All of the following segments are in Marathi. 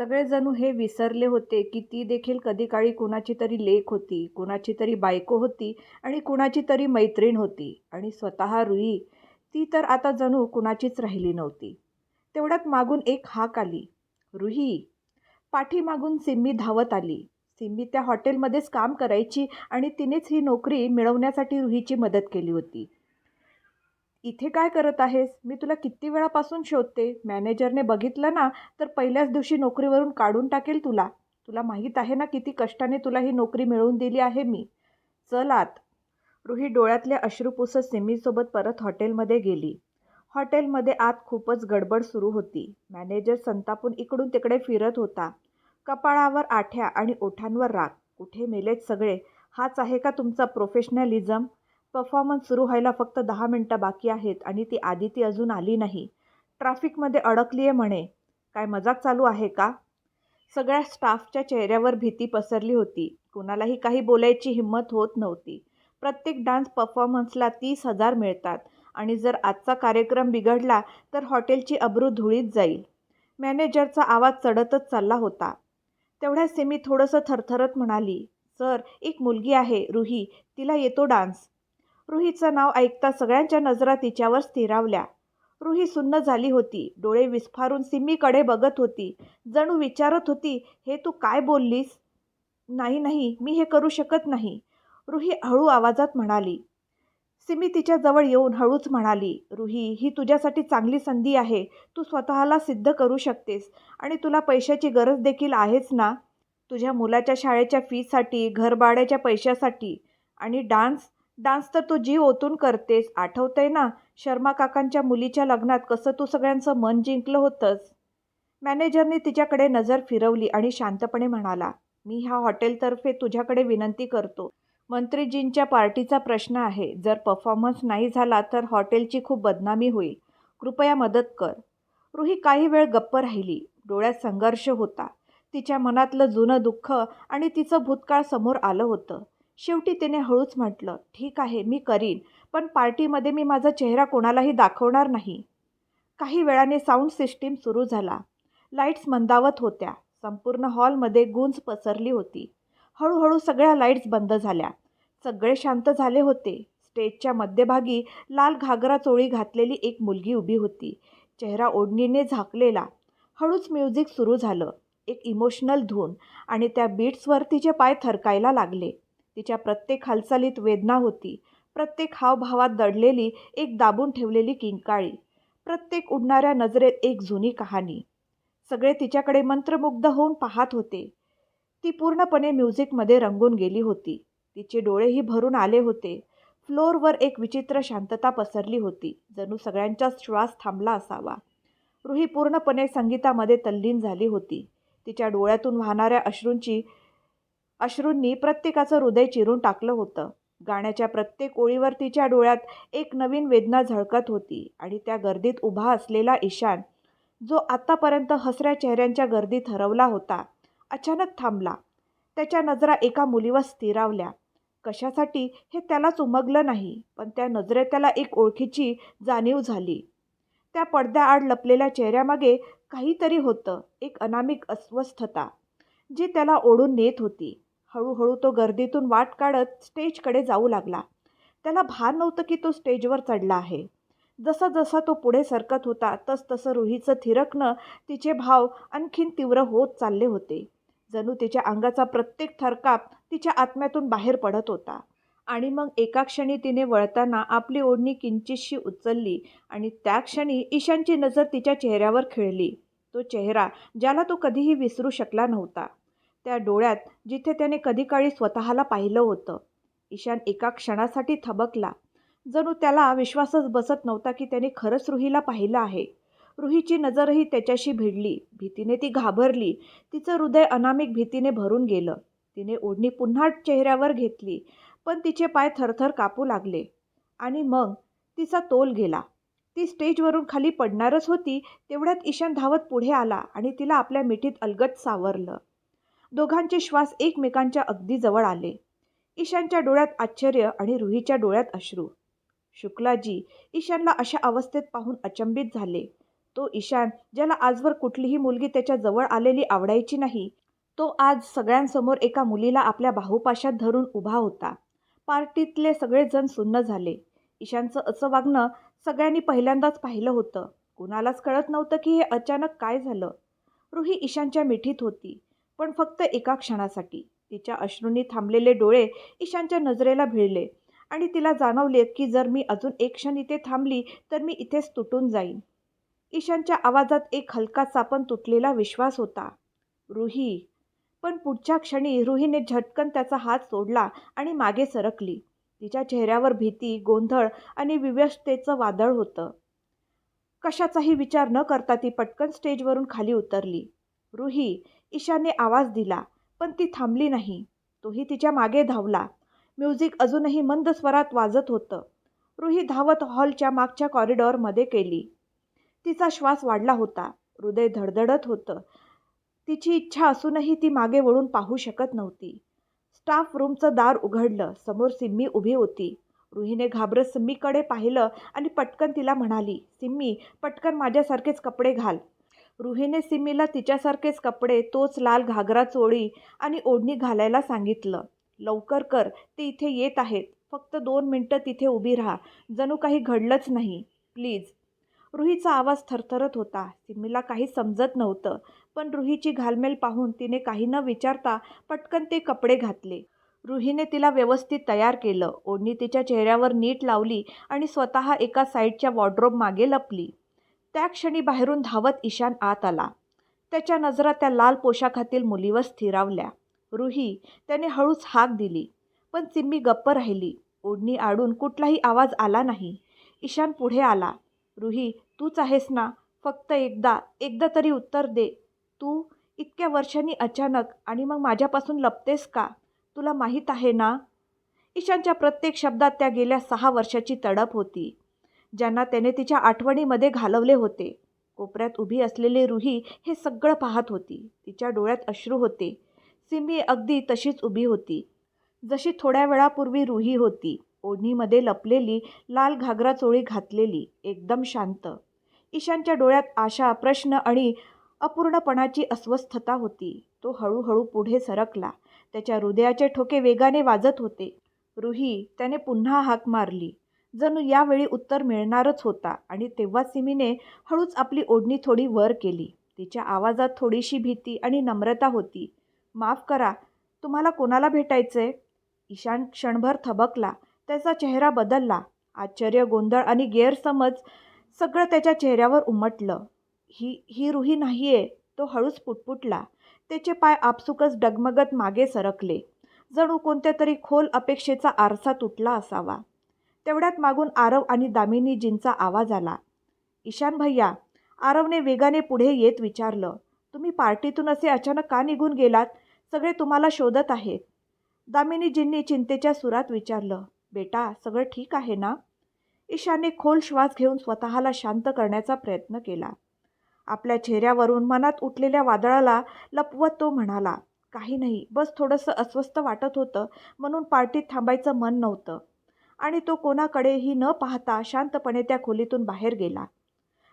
सगळेजणू हे विसरले होते की ती देखील कधी काळी कुणाची तरी लेक होती कुणाची तरी बायको होती आणि कुणाची तरी मैत्रीण होती आणि स्वतः रुई. ती तर आता जणू कुणाचीच राहिली नव्हती. तेवढ्यात मागून एक हाक आली. रुही पाठीमागून सिम्मी धावत आली. सिम्मी त्या हॉटेलमध्येच काम करायची आणि तिनेच ही नोकरी मिळवण्यासाठी रुहीची मदत केली होती. इथे काय करत आहेस? मी तुला किती वेळापासून शोधते? मॅनेजरने बघितलं ना तर पहिल्याच दिवशी नोकरीवरून काढून टाकेल तुला. तुला माहीत आहे ना किती कष्टाने तुला ही नोकरी मिळवून दिली आहे मी. चल आत. रुही डोळ्यातले अश्रू पुसत सिमीसोबत परत हॉटेलमध्ये गेली. हॉटेलमध्ये आत खूपच गडबड सुरू होती. मॅनेजर संतापून इकडून तिकडे फिरत होता. कपाळावर आठ्या आणि ओठांवर राग. कुठे मेलेत सगळे? हाच आहे का तुमचा प्रोफेशनलिझम परफॉर्मन्स सुरू व्हायला फक्त दहा मिनटं बाकी आहेत आणि ती आदिती अजून आली नाही. ट्रॅफिकमध्ये अडकली आहे म्हणे. काय मजाक चालू आहे का? सगळ्या स्टाफच्या चेहऱ्यावर भीती पसरली होती. कुणालाही काही बोलायची हिंमत होत नव्हती. प्रत्येक डान्स परफॉर्मन्सला तीस हजार मिळतात आणि जर आजचा कार्यक्रम बिघडला तर हॉटेलची अब्रू धुळीत जाईल. मॅनेजरचा आवाज चढतच चालला होता. तेवढ्या सेमी थोडंसं थरथरत म्हणाली सर एक मुलगी आहे रुही. तिला येतो डान्स रुहीचं नाव ऐकता सगळ्यांच्या नजरा तिच्यावर स्थिरावल्या. रुही सुन्न झाली होती. डोळे विस्फारून सिम्मीकडे बघत होती. जणू विचारत होती हे तू काय बोललीस? नाही नाही मी हे करू शकत नाही. रुही हळू आवाजात म्हणाली. सिमी तिच्याजवळ येऊन हळूच म्हणाली रुही ही तुझ्यासाठी चांगली संधी आहे. तू स्वतःला सिद्ध करू शकतेस. आणि तुला पैशाची गरज देखील आहेच ना? तुझ्या मुलाच्या शाळेच्या फीसाठी घरभाड्याच्या पैशासाठी आणि डान्स डान्स तर तू जीव ओतून करतेस आठवतंय ना? शर्मा काकांच्या मुलीच्या लग्नात कसं तू सगळ्यांचं मन जिंकलं होतंस? मॅनेजरने तिच्याकडे नजर फिरवली आणि शांतपणे म्हणाला मी ह्या हॉटेलतर्फे तुझ्याकडे विनंती करतो. मंत्रीजींच्या पार्टीचा प्रश्न आहे. जर परफॉर्मन्स नाही झाला तर हॉटेलची खूप बदनामी होईल. कृपया मदत कर. रुही काही वेळ गप्प राहिली. डोळ्यात संघर्ष होता. तिच्या मनातलं जुनं दुःख आणि तिचं भूतकाळ समोर आलं होतं. शेवटी तिने हळूच म्हटलं ठीक आहे मी करीन पण पार्टीमध्ये मी माझा चेहरा कोणालाही दाखवणार नाही. काही वेळाने साऊंड सिस्टीम सुरू झाला. लाईट्स मंदावत होत्या. संपूर्ण हॉलमध्ये गुंज पसरली होती. हळूहळू सगळ्या लाईट्स बंद झाल्या. सगळे शांत झाले होते. स्टेजच्या मध्यभागी लाल घागरा चोळी घातलेली एक मुलगी उभी होती. चेहरा ओढणीने झाकलेला. हळूच म्युझिक सुरू झालं. एक इमोशनल धून आणि त्या बीट्सवर तिचे पाय थरकायला लागले. तिच्या प्रत्येक हालचालीत वेदना होती. प्रत्येक हावभावात दडलेली एक दाबून ठेवलेली किंकाळी. प्रत्येक उडणाऱ्या नजरेत एक जुनी कहाणी. सगळे तिच्याकडे मंत्रमुग्ध होऊन पाहत होते. ती पूर्णपणे म्युझिकमध्ये रंगून गेली होती. तिचे डोळेही भरून आले होते. फ्लोअरवर एक विचित्र शांतता पसरली होती. जणू सगळ्यांचा श्वास थांबला असावा. रुही पूर्णपणे संगीतामध्ये तल्लीन झाली होती. तिच्या डोळ्यातून वाहणाऱ्या अश्रूंची अश्रूंनी प्रत्येकाचं हृदय चिरून टाकलं होतं. गाण्याच्या प्रत्येक ओळीवर तिच्या डोळ्यात एक नवीन वेदना झळकत होती आणि त्या गर्दीत उभा असलेला ईशान जो आत्तापर्यंत हसऱ्या चेहऱ्यांच्या गर्दीत हरवला होता अचानक थांबला. त्याच्या नजरा एका मुलीवर स्थिरावल्या. कशासाठी? हे त्यालाच उमगलं नाही पण त्या नजरेत त्याला एक ओळखीची जाणीव झाली. त्या पडद्याआड लपलेल्या चेहऱ्यामागे काहीतरी होतं एक अनामिक अस्वस्थता जी त्याला ओढून नेत होती. हळूहळू तो गर्दीतून वाट काढत स्टेजकडे जाऊ लागला. त्याला भान नव्हतं की तो स्टेजवर चढला आहे. जसा जसा तो पुढे सरकत होता तस तसं रुहीचं थिरकणं तिचे भाव आणखीन तीव्र होत चालले होते. जणू तिच्या अंगाचा प्रत्येक थरकाप तिच्या आत्म्यातून बाहेर पडत होता. आणि मग एका क्षणी तिने वळताना आपली ओढणी किंचितशी उचलली आणि त्या क्षणी ईशानची नजर तिच्या चेहऱ्यावर खिळली. तो चेहरा ज्याला तो कधीही विसरू शकला नव्हता. त्या डोळ्यात जिथे त्याने कधी काळी स्वतःला पाहिलं होतं. ईशान एका क्षणासाठी थबकला. जणू त्याला विश्वासच बसत नव्हता की त्याने खरंच रुहीला पाहिलं आहे. रुहीची नजरही त्याच्याशी भिडली. भीतीने ती घाबरली. तिचं हृदय अनामिक भीतीने भरून गेलं. तिने ओढणी पुन्हा चेहऱ्यावर घेतली. पण तिचे पाय थरथर कापू लागले. आणि मग तिचा तोल गेला. ती स्टेजवरून खाली पडणारच होती तेवढ्यात ईशान धावत पुढे आला आणि तिला आपल्या मिठीत अलगट सावरलं. दोघांचे श्वास एकमेकांच्या अगदी जवळ आले. ईशानच्या डोळ्यात आश्चर्य आणि रुहीच्या डोळ्यात अश्रू. शुक्लाजी ईशानला अशा अवस्थेत पाहून अचंबित झाले. तो ईशान ज्याला आजवर कुठलीही मुलगी त्याच्याजवळ आलेली आवडायची नाही तो आज सगळ्यांसमोर एका मुलीला आपल्या बाहुपाशात धरून उभा होता. पार्टीतले सगळेजण सुन्न झाले. ईशानचं असं वागणं सगळ्यांनी पहिल्यांदाच पाहिलं होतं. कुणालाच कळत नव्हतं की हे अचानक काय झालं. रुही ईशानच्या मिठीत होती. पण फक्त एका क्षणासाठी. तिच्या अश्रूंनी थांबलेले डोळे ईशानच्या नजरेला भिडले आणि तिला जाणवले की जर मी अजून एक क्षण इथे थांबली तर मी इथेच तुटून जाईन. ईशानच्या आवाजात एक हलकासा पण तुटलेला विश्वास होता. रुही. पण पुढच्या क्षणी रुहीने झटकन त्याचा हात सोडला आणि मागे सरकली. तिच्या चेहऱ्यावर भीती गोंधळ आणि विवशतेचं वादळ होतं. कशाचाही विचार न करता ती पटकन स्टेजवरून खाली उतरली. रुही. ईशाने आवाज दिला पण ती थांबली नाही. तोही तिच्यामागे धावला. म्युझिक अजूनही मंद स्वरात वाजत होतं. रुही धावत हॉलच्या मागच्या कॉरिडॉरमध्ये केली. तिचा श्वास वाढला होता. हृदय धडधडत होतं. तिची इच्छा असूनही ती मागे वळून पाहू शकत नव्हती. स्टाफ रूमचं दार उघडलं. समोर सिम्मी उभी होती. रुहीने घाबरत सिम्मीकडे पाहिलं आणि पटकन तिला म्हणाली सिम्मी पटकन माझ्यासारखेच कपडे घाल. रुहीने सिम्मीला तिच्यासारखेच कपडे तोच लाल घागरा चोळी आणि ओढणी घालायला सांगितलं. लवकर कर ते इथे येत आहेत. फक्त दोन मिनटं तिथे उभी राहा. जणू काही घडलंच नाही. प्लीज. रुहीचा आवाज थरथरत होता. सिम्मीला काही समजत नव्हतं पण रुहीची घालमेल पाहून तिने काही न विचारता पटकन ते कपडे घातले. रुहीने तिला व्यवस्थित तयार केलं. ओढणी तिच्या चेहऱ्यावर नीट लावली आणि स्वतः एका साईडच्या वॉर्ड्रोब मागे लपली. त्या क्षणी बाहेरून धावत ईशान आत आला. त्याच्या नजरा त्या लाल पोशाखातील मुलीवर स्थिरावल्या. रुही त्याने हळूच हाक दिली पण चिम्मी गप्प राहिली. ओढणी आडून कुठलाही आवाज आला नाही. ईशान पुढे आला. रुही तूच आहेस ना? फक्त एकदा एकदा तरी उत्तर दे. तू इतक्या वर्षांनी अचानक आणि मग माझ्यापासून लपतेस का? तुला माहीत आहे ना? ईशानच्या प्रत्येक शब्दात त्या गेल्या सहा वर्षाची तडप होती. ज्यांना त्याने तिच्या आठवणीमध्ये घालवले होते. कोपऱ्यात उभी असलेली रुही हे सगळं पाहत होती. तिच्या डोळ्यात अश्रू होते. सिमी अगदी तशीच उभी होती. जशी थोड्या वेळापूर्वी रुही होती. ओढणीमध्ये लपलेली लाल घागरा चोळी घातलेली एकदम शांत. ईशानच्या डोळ्यात आशा प्रश्न आणि अपूर्णपणाची अस्वस्थता होती. तो हळूहळू पुढे सरकला. त्याच्या हृदयाचे ठोके वेगाने वाजत होते. रुही त्याने पुन्हा हाक मारली. जणू यावेळी उत्तर मिळणारच होता आणि तेव्हा सिमीने हळूच आपली ओढणी थोडी वर केली. तिच्या आवाजात थोडीशी भीती आणि नम्रता होती. माफ करा तुम्हाला कोणाला भेटायचंय? ईशान क्षणभर थबकला त्याचा चेहरा बदलला. आश्चर्य गोंधळ आणि गैरसमज सगळं त्याच्या चेहऱ्यावर उमटलं. ही ही रुही नाही आहे तो हळूच पुटपुटला. त्याचे पाय आपसुकच डगमगत मागे सरकले. जणू कोणत्या तरी खोल अपेक्षेचा आरसा तुटला असावा. तेवढ्यात मागून आरव आणि दामिनीजींचा आवाज आला. ईशान भैया आरवने वेगाने पुढे येत विचारलं तुम्ही पार्टीतून असे अचानक का निघून गेलात? सगळे तुम्हाला शोधत आहेत. दामिनीजींनी चिंतेच्या सुरात विचारलं बेटा सगळं ठीक आहे ना? ईशाने खोल श्वास घेऊन स्वतःला शांत करण्याचा प्रयत्न केला. आपल्या चेहऱ्यावरून मनात उठलेल्या वादळाला लपवत तो म्हणाला काही नाही बस थोडंसं अस्वस्थ वाटत होतं म्हणून पार्टीत थांबायचं मन नव्हतं. आणि तो कोणाकडेही न पाहता शांतपणे त्या खोलीतून बाहेर गेला.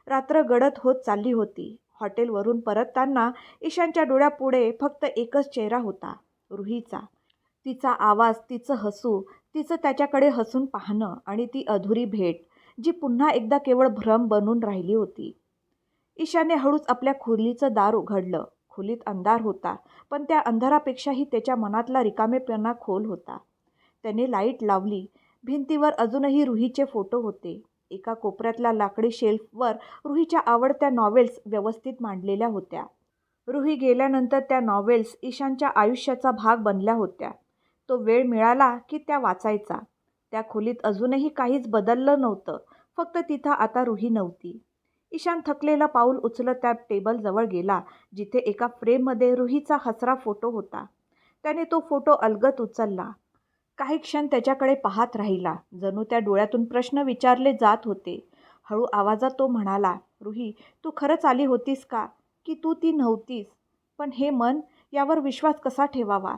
रात्र गडद होत चालली होती. हॉटेलवरून परतताना ईशानच्या डोळ्यापुढे फक्त एकच चेहरा होता रुहीचा. तिचा आवाज तिचं हसू तिचं त्याच्याकडे हसून पाहणं आणि ती अधुरी भेट जी पुन्हा एकदा केवळ भ्रम बनून राहिली होती. ईशाने हळूच आपल्या खोलीचं दार उघडलं. खोलीत अंधार होता पण त्या अंधारापेक्षाही त्याच्या मनातला रिकामेपणा खोल होता. त्याने लाइट लावली भिंतीवर अजूनही रुहीचे फोटो होते. एका कोपऱ्यातल्या लाकडी शेल्फवर रुहीच्या आवडत्या नॉवेल्स व्यवस्थित मांडलेल्या होत्या. रुही गेल्यानंतर त्या नॉवेल्स ईशानच्या आयुष्याचा भाग बनल्या होत्या. तो वेळ मिळाला की त्या वाचायचा. त्या खोलीत अजूनही काहीच बदललं नव्हतं. फक्त तिथं आता रुही नव्हती. ईशान थकलेलं पाऊल उचलत त्या टेबलजवळ गेला जिथे एका फ्रेममध्ये रुहीचा हसरा फोटो होता. त्याने तो फोटो अलगत उचलला. काही क्षण त्याच्याकडे पाहत राहिला. जणू त्या डोळ्यातून प्रश्न विचारले जात होते. हळू आवाजात तो म्हणाला रुही तू खरंच आली होतीस का? की तू ती नव्हतीस? पण हे मन यावर विश्वास कसा ठेवावा?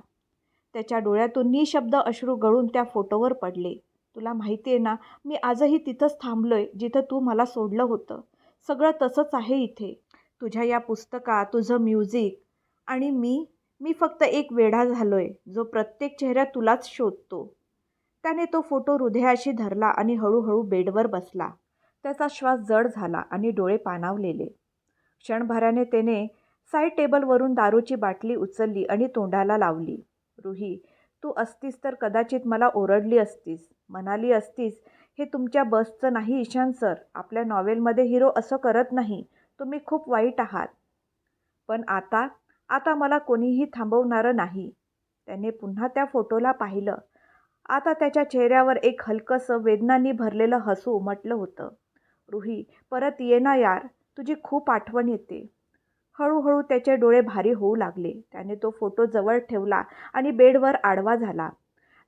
त्याच्या डोळ्यातून निशब्द अश्रू गळून त्या फोटोवर पडले. तुला माहिती आहे ना मी आजही तिथंच थांबलोय जिथं तू मला सोडलं होतं. सगळं तसंच आहे इथे. तुझ्या या पुस्तकात तुझं म्युझिक आणि मी मी फक्त एक वेढा झालोय जो प्रत्येक चेहऱ्या तुलाच शोधतो. त्याने तो फोटो हृदयाशी धरला आणि हळूहळू बेडवर बसला. त्याचा श्वास जड झाला आणि डोळे पाणावलेले. क्षणभराने त्याने साईड टेबलवरून दारूची बाटली उचलली आणि तोंडाला लावली. रुही तू असतीस तर कदाचित मला ओरडली असतीस. म्हणाली असतीस हे तुमच्या बसचं नाही ईशान सर. आपल्या नॉवेलमध्ये हिरो असं करत नाही. तुम्ही खूप वाईट आहात. पण आता आता मला कोणीही थांबवणारं नाही. त्याने पुन्हा त्या फोटोला पाहिलं. आता त्याच्या चेहऱ्यावर एक हलकंसं वेदनांनी भरलेलं हसू उमटलं होतं. रुही परत ये ना यार. तुझी खूप आठवण येते. हळूहळू त्याचे डोळे भारी होऊ लागले. त्याने तो फोटो जवळ ठेवला आणि बेडवर आडवा झाला.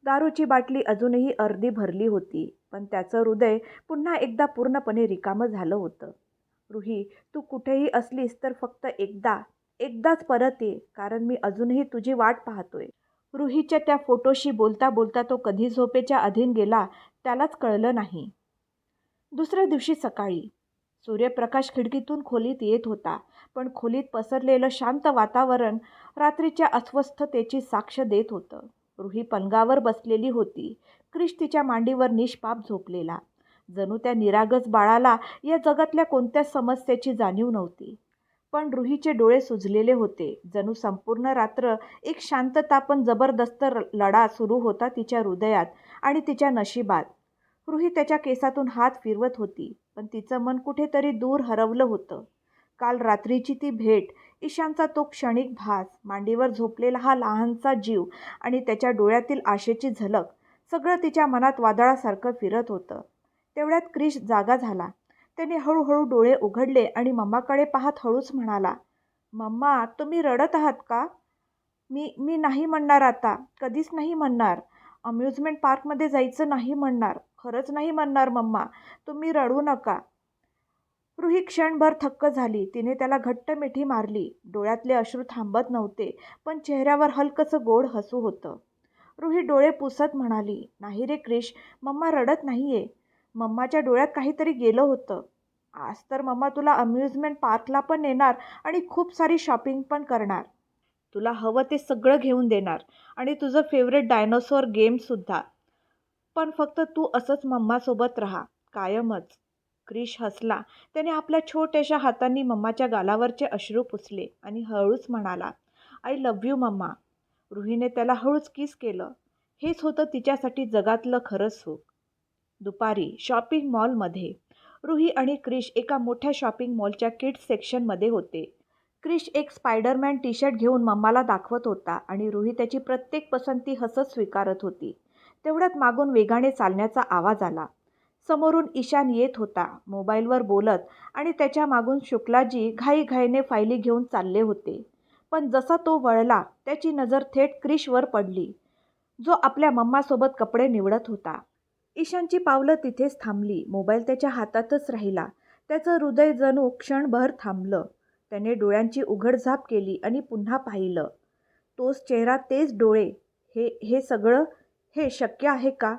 दारूची बाटली अजूनही अर्धी भरली होती पण त्याचं हृदय पुन्हा एकदा पूर्णपणे रिकामं झालं होतं. रुही तू कुठेही असलीस तर फक्त एकदा एकदाच परत ये कारण मी अजूनही तुझी वाट पाहतोय. रुहीच्या त्या फोटोशी बोलता बोलता तो कधी झोपेच्या अधीन गेला त्यालाच कळलं नाही. दुसऱ्या दिवशी सकाळी सूर्यप्रकाश खिडकीतून खोलीत येत होता पण खोलीत पसरलेलं शांत वातावरण रात्रीच्या अस्वस्थतेची साक्ष देत होतं. रुही पलंगावर बसलेली होती क्रिश तिच्या मांडीवर निष्पाप झोपलेला. जणू त्या निरागस बाळाला या जगातल्या कोणत्याच समस्येची जाणीव नव्हती. पण रुहीचे डोळे सुजलेले होते. जणू संपूर्ण रात्र एक शांतता पण जबरदस्त लढा सुरू होता तिच्या हृदयात आणि तिच्या नशिबात. रुही त्याच्या केसातून हात फिरवत होती पण तिचं मन कुठेतरी दूर हरवलं होतं. काल रात्रीची ती भेट ईशानचा तो क्षणिक भास मांडीवर झोपलेला हा लहानसा जीव आणि त्याच्या डोळ्यातील आशेची झलक सगळं तिच्या मनात वादळासारखं फिरत होतं. तेवढ्यात क्रिश जागा झाला. त्याने हळूहळू डोळे उघडले आणि मम्माकडे पाहत हळूच म्हणाला मम्मा तुम्ही रडत आहात का? मी मी नाही म्हणणार आता कधीच नाही म्हणणार. अम्युजमेंट पार्कमध्ये जायचं नाही म्हणणार. खरंच नाही म्हणणार मम्मा. तुम्ही रडू नका. रुही क्षणभर थक्क झाली. तिने त्याला घट्ट मिठी मारली. डोळ्यातले अश्रू थांबत नव्हते पण चेहऱ्यावर हलकंसं गोड हसू होतं. रुही डोळे पुसत म्हणाली नाही रे क्रिश मम्मा रडत नाहीये. मम्माच्या डोळ्यात काहीतरी गेलं होतं. आज तर मम्मा तुला अम्युजमेंट पार्कला पण नेणार आणि खूप सारी शॉपिंग पण करणार. तुला हवं ते सगळं घेऊन देणार आणि तुझं फेवरेट डायनोसॉर गेमसुद्धा पण फक्त तू असंच मम्मासोबत राहा कायमच. क्रिश हसला. त्याने आपल्या छोट्याशा हातांनी मम्माच्या गालावरचे अश्रू पुसले आणि हळूच म्हणाला आय लव्ह यू मम्मा. रुहीने त्याला हळूच किस केलं. हेच होतं तिच्यासाठी जगातलं खरं सुख. दुपारी शॉपिंग मॉलमध्ये रुही आणि क्रिश एका मोठ्या शॉपिंग मॉलच्या किड्स सेक्शनमध्ये होते. क्रिश एक स्पायडरमॅन टी शर्ट घेऊन मम्माला दाखवत होता आणि रुही त्याची प्रत्येक पसंती हसत स्वीकारत होती. तेवढ्यात मागून वेगाने चालण्याचा आवाज आला. समोरून ईशान येत होता मोबाईलवर बोलत आणि त्याच्या मागून शुक्लाजी घाईघाईने फायली घेऊन चालले होते. पण जसा तो वळला त्याची नजर थेट क्रिशवर पडली. जो आपल्या मम्मासोबत कपडे निवडत होता. ईशानची पावलं तिथेच थांबली. मोबाईल त्याच्या हातातच राहिला. त्याचं हृदय जणू क्षणभर थांबलं. त्याने डोळ्यांची उघडझाप केली आणि पुन्हा पाहिलं. तोच चेहरा तेच डोळे. हे हे सगळं हे शक्य आहे का?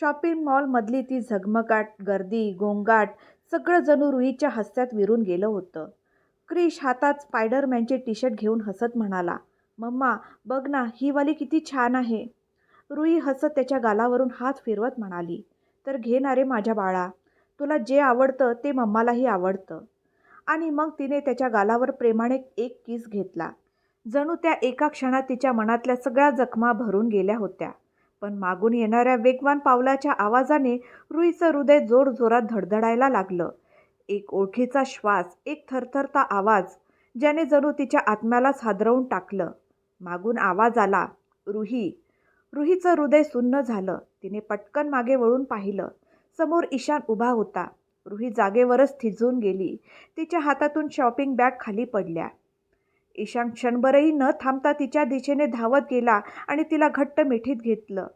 शॉपिंग मॉलमधली ती झगमगाट गर्दी गोंगाट सगळं जणू रुईच्या हस्त्यात विरून गेलं होतं. क्रिश हातात स्पायडरमॅनचे टी शर्ट घेऊन हसत म्हणाला मम्मा बघ ना ही वाली किती छान आहे. रुई हसत त्याच्या गालावरून हात फिरवत म्हणाली तर घे ना रे माझ्या बाळा तुला जे आवडतं ते मम्मालाही आवडतं. आणि मग तिने त्याच्या गालावर प्रेमाने एक किस घेतला. जणू त्या एका क्षणात तिच्या मनातल्या सगळ्या जखमा भरून गेल्या होत्या पण मागून येणाऱ्या वेगवान पावलाच्या आवाजाने रुईचं हृदय जोरजोरात धडधडायला लागलं. एक ओळखीचा श्वास एक थरथरता आवाज ज्याने जणू तिच्या आत्म्यालाच हादरवून टाकलं. मागून आवाज आला रुही रुहीचं हृदय सुन्न झालं. तिने पटकन मागे वळून पाहिलं. समोर ईशान उभा होता. रुही जागेवरच थिजून गेली. तिच्या हातातून शॉपिंग बॅग खाली पडल्या. ईशान क्षणभरही न थांबता तिच्या दिशेने धावत गेला आणि तिला घट्ट मिठीत घेतलं.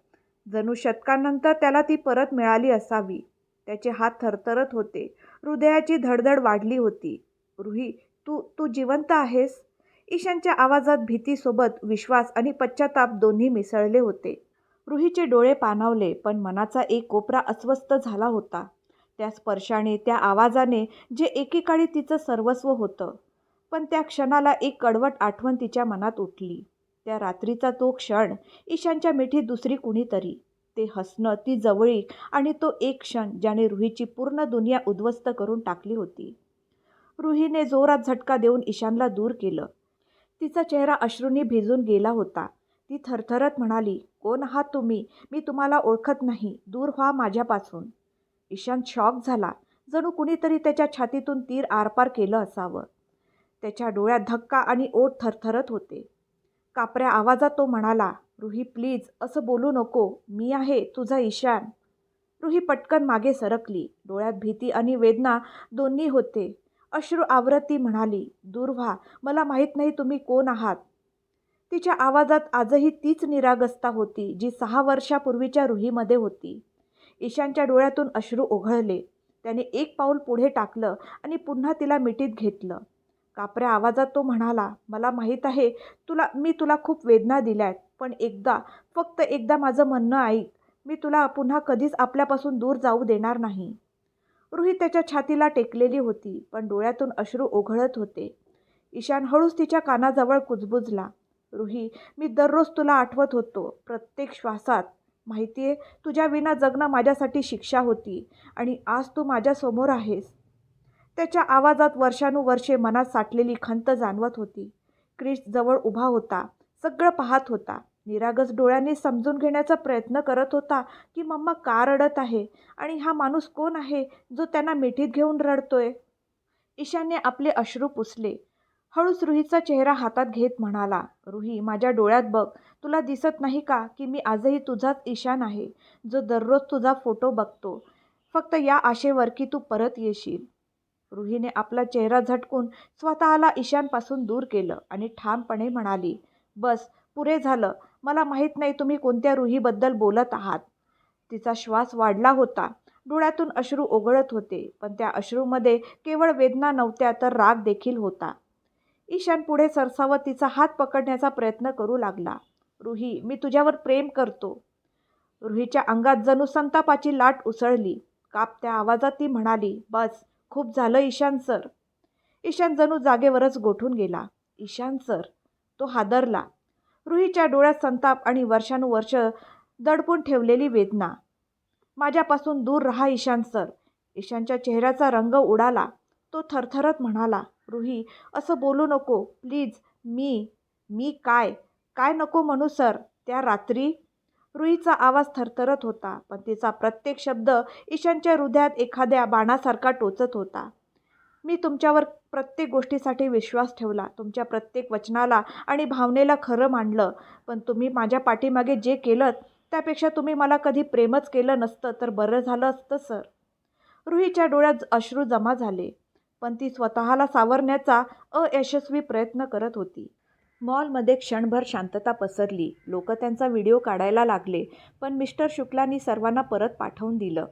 जणू शतकानंतर त्याला ती परत मिळाली असावी. त्याचे हात थरथरत होते. हृदयाची धडधड वाढली होती. रुही तू तू जिवंत आहेस? ईशानच्या आवाजात भीतीसोबत विश्वास आणि पश्चाताप दोन्ही मिसळले होते. रुहीचे डोळे पाणावले पण मनाचा एक कोपरा अस्वस्थ झाला होता. त्या स्पर्शाने त्या आवाजाने जे एकेकाळी तिचं सर्वस्व होतं पण त्या क्षणाला एक कडवट आठवण तिच्या मनात उठली. त्या रात्रीचा तो क्षण ईशानच्या मिठीत दुसरी कुणीतरी. ते हसणं ती जवळीक आणि तो एक क्षण ज्याने रुहीची पूर्ण दुनिया उद्ध्वस्त करून टाकली होती. रुहीने जोरात झटका देऊन ईशानला दूर केलं. तिचा चेहरा अश्रूंनी भिजून गेला होता. ती थरथरत म्हणाली कोण आहात तुम्ही? मी तुम्हाला ओळखत नाही. दूर व्हा माझ्यापासून. ईशान शॉक झाला. जणू कुणीतरी त्याच्या छातीतून तीर आरपार केलं असावं. त्याच्या डोळ्यात धक्का आणि ओठ थरथरत होते. कापऱ्या आवाजात तो म्हणाला रुही प्लीज असं बोलू नको. मी आहे तुझा ईशान. रुही पटकन मागे सरकली. डोळ्यात भीती आणि वेदना दोन्ही होते. अश्रू आवरत ती म्हणाली दूर व्हा मला माहीत नाही तुम्ही कोण आहात. तिच्या आवाजात आजही तीच निरागसता होती जी सहा वर्षापूर्वीच्या रुहीमध्ये होती. ईशानच्या डोळ्यातून अश्रू ओघळले. त्याने एक पाऊल पुढे टाकलं आणि पुन्हा तिला मिठीत घेतलं. कापऱ्या आवाजात तो म्हणाला मला माहीत आहे तुला मी तुला खूप वेदना दिल्यात पण एकदा फक्त एकदा माझं म्हणणं ऐक. मी तुला पुन्हा कधीच आपल्यापासून दूर जाऊ देणार नाही. रुही त्याच्या छातीला टेकलेली होती पण डोळ्यातून अश्रू ओघळत होते. ईशान हळूच तिच्या कानाजवळ कुजबुजला. रुही मी दररोज तुला आठवत होतो. प्रत्येक श्वासात माहिती आहे तुझ्या विना जगणं माझ्यासाठी शिक्षा होती आणि आज तू माझ्यासमोर आहेस. त्याच्या आवाजात वर्षानुवर्षे मनात साठलेली खंत जाणवत होती. क्रिश जवळ उभा होता सगळं पाहत होता. निरागस डोळ्यांनी समजून घेण्याचा प्रयत्न करत होता की मम्मा का रडत आहे आणि हा माणूस कोण आहे जो त्यांना मिठीत घेऊन रडतोय? ईशानने आपले अश्रू पुसले. हळूच रुहीचा चेहरा हातात घेत म्हणाला रुही माझ्या डोळ्यात बघ. तुला दिसत नाही का की मी आजही तुझाच ईशान आहे? जो दररोज तुझा फोटो बघतो. फक्त या आशेवर की तू परत येशील. रुहीने आपला चेहरा झटकून स्वतःला ईशानपासून दूर केलं आणि ठामपणे म्हणाली बस पुरे झालं. मला माहीत नाही तुम्ही कोणत्या रुहीबद्दल बोलत आहात. तिचा श्वास वाढला होता. डोळ्यातून अश्रू ओघळत होते पण त्या अश्रूमध्ये केवळ वेदना नव्हत्या तर राग देखील होता. ईशान पुढे सरसावत तिचा हात पकडण्याचा प्रयत्न करू लागला. रुही मी तुझ्यावर प्रेम करतो. रुहीच्या अंगात जणू संतापाची लाट उसळली. कापत्या आवाजात ती म्हणाली बस खूप झालं ईशान सर. ईशान जणू जागेवरच गोठून गेला. ईशान सर तो हादरला. रुहीच्या डोळ्यात संताप आणि वर्षानुवर्ष दडपून ठेवलेली वेदना. माझ्यापासून दूर रहा ईशान सर. ईशानच्या चेहऱ्याचा रंग उडाला. तो थरथरत म्हणाला रुही असं बोलू नको. प्लीज मी मी काय? काय नको म्हणू सर? त्या रात्री? रुईचा आवाज थरथरत होता पण तिचा प्रत्येक शब्द ईशानच्या हृदयात एखाद्या बाणासारखा टोचत होता. मी तुमच्यावर प्रत्येक गोष्टीसाठी विश्वास ठेवला तुमच्या प्रत्येक वचनाला आणि भावनेला खरं मानलं. पण तुम्ही माझ्या पाठीमागे जे केलं त्यापेक्षा तुम्ही मला कधी प्रेमच केलं नसतं तर बरं झालं असतं सर. रुहीच्या डोळ्यात अश्रू जमा झाले पण ती स्वतःला सावरण्याचा अयशस्वी प्रयत्न करत होती. मॉलमध्ये क्षणभर शांतता पसरली. लोक त्यांचा व्हिडिओ काढायला लागले पण मिस्टर शुक्लांनी सर्वांना परत पाठवून दिलं.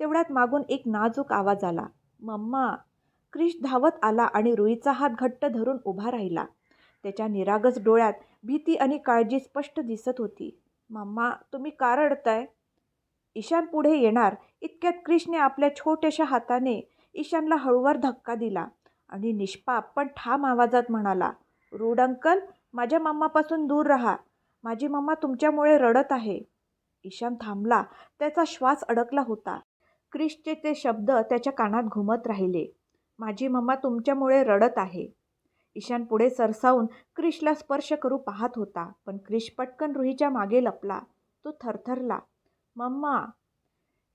तेवढ्यात मागून एक नाजूक आवाज आला. मम्मा क्रिश धावत आला आणि रुईचा हात घट्ट धरून उभा राहिला. त्याच्या निरागस डोळ्यात भीती आणि काळजी स्पष्ट दिसत होती. मम्मा तुम्ही का रडताय? ईशान पुढे येणार. इतक्यात क्रिशने आपल्या छोट्याशा हाताने ईशानला हळूवार धक्का दिला आणि निष्पाप पण ठाम आवाजात म्हणाला रूड अंकल माझ्या मम्मापासून दूर राहा. माझी मम्मा तुमच्यामुळे रडत आहे. ईशान थांबला. त्याचा श्वास अडकला होता. क्रिशचे ते शब्द त्याच्या कानात घुमत राहिले. माझी मम्मा तुमच्यामुळे रडत आहे. ईशान पुढे सरसावून क्रिशला स्पर्श करू पाहत होता पण क्रिश पटकन रुहीच्या मागे लपला. तो थरथरला मम्मा.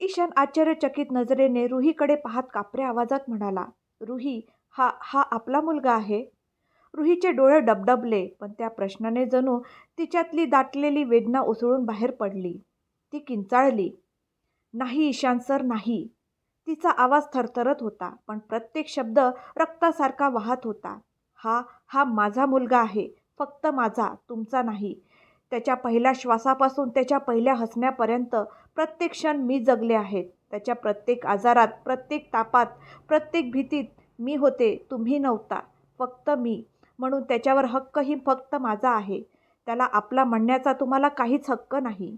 ईशान आश्चर्यचकित नजरेने रुहीकडे पाहत कापऱ्या आवाजात म्हणाला रुही हा हा आपला मुलगा आहे. रुहीचे डोळे डबडबले पण त्या प्रश्नाने जणू तिच्यातली दाटलेली वेदना उसळून बाहेर पडली. ती किंचाळली नाही ईशान सर नाही. तिचा आवाज थरथरत होता पण प्रत्येक शब्द रक्तासारखा वाहत होता. हा हा माझा मुलगा आहे फक्त माझा तुमचा नाही. त्याच्या पहिल्या श्वासापासून त्याच्या पहिल्या हसण्यापर्यंत प्रत्येक क्षण मी जगले आहेत. त्याच्या प्रत्येक आजारात प्रत्येक तापात प्रत्येक भीतीत मी होते तुम्ही नव्हता फक्त मी. म्हणून त्याच्यावर हक्कही फक्त माझा आहे. त्याला आपला म्हणण्याचा तुम्हाला काहीच हक्क नाही.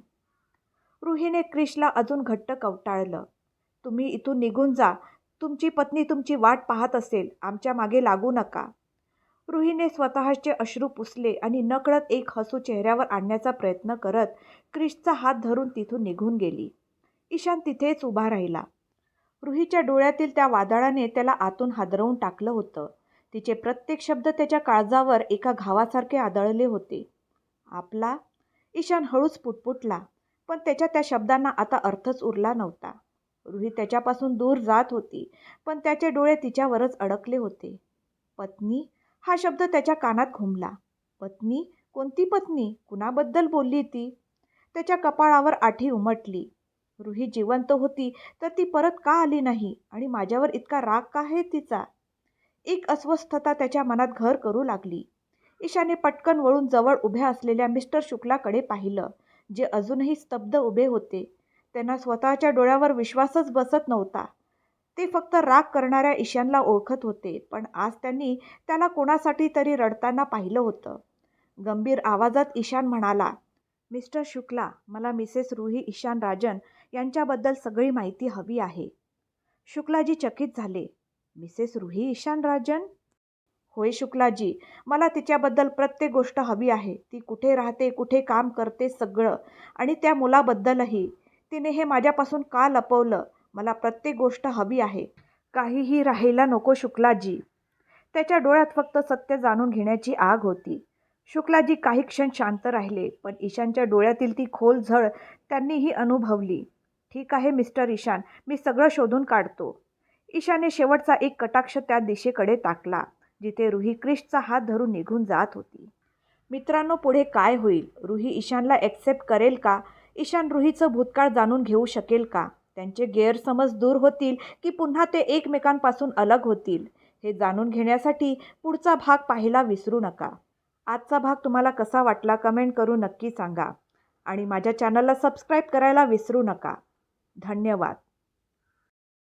रुहीने क्रिशला अजून घट्ट कवटाळलं. तुम्ही इथून निघून जा. तुमची पत्नी तुमची वाट पाहत असेल. आमच्या मागे लागू नका. रुहीने स्वतःचे अश्रू पुसले आणि नकळत एक हसू चेहऱ्यावर आणण्याचा प्रयत्न करत क्रिशचा हात धरून तिथून निघून गेली. ईशान तिथेच उभा राहिला. रुहीच्या डोळ्यातील त्या वादळाने त्याला आतून हादरवून टाकलं होतं. तिचे प्रत्येक शब्द त्याच्या काळजावर एका घावासारखे आदळले होते. आपला? ईशान हळूच पुटपुटला पण त्याच्या त्या शब्दांना आता अर्थच उरला नव्हता. रुही त्याच्यापासून दूर जात होती पण त्याचे डोळे तिच्यावरच अडकले होते. पत्नी? हा शब्द त्याच्या कानात घुमला. पत्नी? कोणती पत्नी? कुणाबद्दल बोलली ती? त्याच्या कपाळावर आठी उमटली. रुही जिवंत होती तर ती परत का आली नाही? आणि माझ्यावर इतका राग का आहे तिचा? एक अस्वस्थता त्याच्या मनात घर करू लागली. ईशाने पटकन वळून जवळ उभ्या असलेल्या मिस्टर शुक्लाकडे पाहिलं जे अजूनही स्तब्ध उभे होते. त्यांना स्वतःच्या डोळ्यावर विश्वासच बसत नव्हता. ते फक्त राग करणाऱ्या ईशानला ओळखत होते पण आज त्यांनी त्याला कोणासाठी तरी रडताना पाहिलं होतं. गंभीर आवाजात ईशान म्हणाला मिस्टर शुक्ला मला मिसेस रुही ईशान राजन यांच्याबद्दल सगळी माहिती हवी आहे. शुक्लाजी चकित झाले मिसेस रुही ईशान राजन? होय शुक्लाजी मला तिच्याबद्दल प्रत्येक गोष्ट हवी आहे. ती कुठे राहते कुठे काम करते सगळं आणि त्या मुलाबद्दलही. तिने हे माझ्यापासून का लपवलं? मला प्रत्येक गोष्ट हवी आहे. काहीही राहायला नको शुक्लाजी. त्याच्या डोळ्यात फक्त सत्य जाणून घेण्याची आग होती. शुक्लाजी काही क्षण शांत राहिले पण ईशानच्या डोळ्यातील ती खोल झळ त्यांनीही अनुभवली. ठीक आहे मिस्टर ईशान मी सगळं शोधून काढतो. ईशाने शेवटचा एक कटाक्ष त्या दिशेकडे टाकला जिथे रुही क्रिशचा हात धरून निघून जात होती. मित्रांनो पुढे काय होईल? रुही ईशानला ॲक्सेप्ट करेल का? ईशान रुहीचं भूतकाळ जाणून घेऊ शकेल का? त्यांचे गैरसमज दूर होतील की पुन्हा ते एकमेकांपासून अलग होतील? हे जाणून घेण्यासाठी पुढचा भाग पाहायला विसरू नका. आजचा भाग तुम्हाला कसा वाटला कमेंट करून नक्की सांगा. आणि माझ्या चॅनलला सबस्क्राईब करायला विसरू नका. धन्यवाद.